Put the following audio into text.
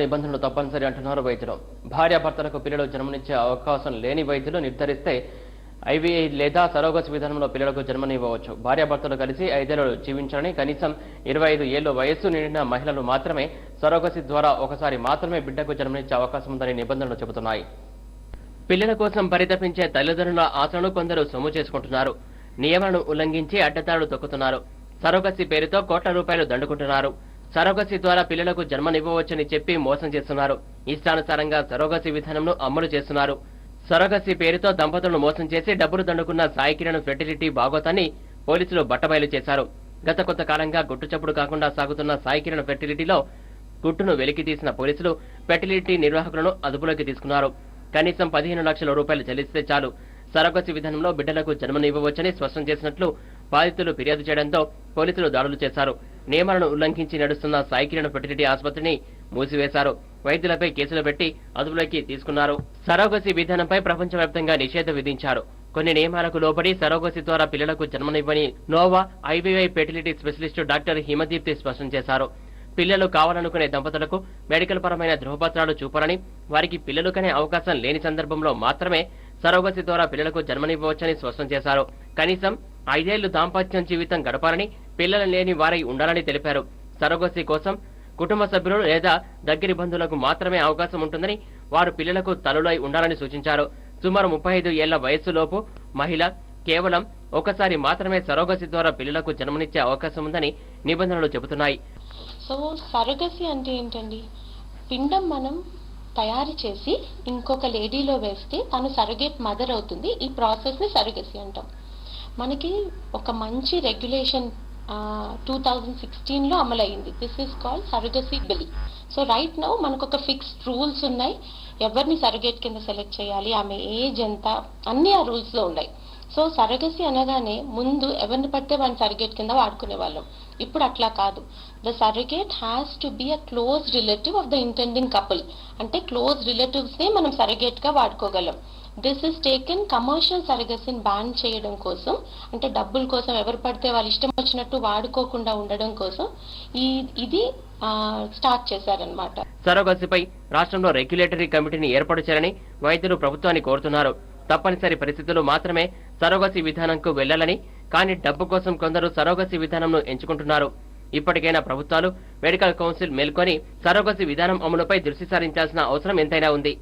నిబంధనలు తప్పనిసరి అంటున్నారు వైద్యులు. భార్యాభర్తలకు పిల్లలు జన్మనిచ్చే అవకాశం లేని వైద్యులు నిర్ధారిస్తే ఐవీఐ లేదా సరోగసి విధానంలో పిల్లలకు జన్మనివ్వవచ్చు. భార్యాభర్తలు కలిసి ఐదేళ్ళు జీవించాలని కనీసం ఇరవై ఐదు ఏళ్ళు వయస్సు నిండిన మహిళలు మాత్రమే సరోగసి ద్వారా ఒకసారి మాత్రమే బిడ్డకు జన్మనిచ్చే అవకాశం ఉందని నిబంధనలు చెబుతున్నాయి. పిల్లల కోసం పరితపించే తల్లిదండ్రుల ఆశలను కొందరు సొమ్ము చేసుకుంటున్నారు. నియమాలను ఉల్లంఘించి అడ్డదారులు తొక్కుతున్నారు. సరోగసి పేరుతో కోట్ల రూపాయలు దండుకుంటున్నారు. సరోగసి ద్వారా పిల్లలకు జన్మనివ్వవచ్చని చెప్పి మోసం చేస్తున్నారు. ఇష్టానుసారంగా సరోగసి విధానంను అమలు చేస్తున్నారు. సరోగసి పేరుతో దంపతులను మోసం చేసి డబ్బులు దండుకున్న సాయి కిరణ్ ఫెర్టిలిటీ బాగోతాన్ని పోలీసులు బట్టబయలు చేశారు. గత కొంతకాలంగా గుట్టుచప్పుడు కాకుండా సాగుతున్న సాయి కిరణ్ ఫెర్టిలిటీలో గుట్టును వెలికి తీసిన పోలీసులు ఫెర్టిలిటీ నిర్వాహకులను అదుపులోకి తీసుకున్నారు. కనీసం పదిహేను లక్షల రూపాయలు చెల్లిస్తే చాలు. సరోగసి విధానంలో బిడ్డలకు జన్మనివ్వవచ్చని స్పష్టం చేసినట్లు బాధితులు ఫిర్యాదు చేయడంతో పోలీసులు దాడులు చేశారు. నియమాలను ఉల్లంఘించి నడుస్తున్న సాయి కిరణ్ ఫెర్టిలిటీ ఆసుపత్రిని మూసివేశారు. వైద్యులపై కేసులు పెట్టి అదుపులోకి తీసుకున్నారు. సరోగసి విధానంపై ప్రపంచవ్యాప్తంగా నిషేధం విధించారు. కొన్ని నియమాలకు లోబడి సరోగసి ద్వారా పిల్లలకు జన్మనివ్వని Nova IVI fertility specialist doctor Himadeepti స్పష్టం చేశారు. పిల్లలు కావాలనుకునే దంపతులకు మెడికల్ పరమైన ధృవపత్రాలు చూపాలని వారికి పిల్లలు కనే అవకాశం లేని సందర్భంలో మాత్రమే సరోగసి ద్వారా పిల్లలకు జన్మనివ్వవచ్చని స్పష్టం చేశారు. కనీసం ఐదేళ్ళు దాంపత్యం జీవితం గడపాలని పిల్లలు లేని వారై ఉండాలని తెలిపారు. సరోగసీ కోసం కుటుంబ సభ్యులు లేదా దగ్గరి బంధువులకు మాత్రమే అవకాశం ఉంటుందని వారు పిల్లలకు తల్లులై ఉండాలని సూచించారు. సుమారు ముప్పై ఐదు ఏళ్ళ వయస్సులోపు మహిళ కేవలం ఒకసారి మాత్రమే సరోగసి ద్వారా పిల్లలకు జన్మనిచ్చే అవకాశం ఉందని నిబంధనలు చెబుతున్నాయి. సో సరగసి అంటే ఏంటండి? పిండం మనం తయారు చేసి ఇంకొక లేడీలో వేస్తే తను సరగేట్ మదర్ అవుతుంది. ఈ ప్రాసెస్ని సరగసి అంటాం. మనకి ఒక మంచి రెగ్యులేషన్ టూ థౌజండ్ సిక్స్టీన్లో అమలైంది this is called surrogacy bill so right now మనకు ఒక ఫిక్స్డ్ రూల్స్ ఉన్నాయి. ఎవరిని సరగేట్ కింద సెలెక్ట్ చేయాలి? ఆమె ఏజ్ ఎంత? అన్ని ఆ రూల్స్లో ఉన్నాయి. సో సరగసి అనగానే ముందు ఎవరిని పడితే వాడిని సర్గేట్ కింద వాడుకునే వాళ్ళం ఇప్పుడు అట్లా కాదు. The surrogate has to be a close relative of the intending couple. అంటే క్లోజ్ రిలేటివ్స్ నే మనం సరిగేట్గా వాడుకోగలం. దిస్ ఇస్ టేకెన్ కమర్షియల్ సరగసిని బ్యాన్ చేయడం కోసం అంటే డబ్బుల కోసం ఎవరు పడితే వాళ్ళు ఇష్టం వచ్చినట్టు వాడుకోకుండా ఉండడం కోసం ఈ ఇది స్టార్ట్ చేశారనమాట సరోగసిపై రాష్ట్రంలో రెగ్యులేటరీ కమిటీని ఏర్పాటు చేయాలని వైద్యులు ప్రభుత్వాన్ని కోరుతున్నారు. తప్పనిసరి పరిస్థితుల్లో మాత్రమే సరోగసి విధానంకు వెళ్ళాలని కానీ డబ్బు కోసం కొందరు సరోగసి విధానంను ఎంచుకుంటున్నారు. ఇప్పటికైనా ప్రభుత్వాలు మెడికల్ కౌన్సిల్ మేల్కొని సరోగసి విధానం అమలుపై దృష్టి సారించాల్సిన అవసరం ఎంతైనా ఉంది.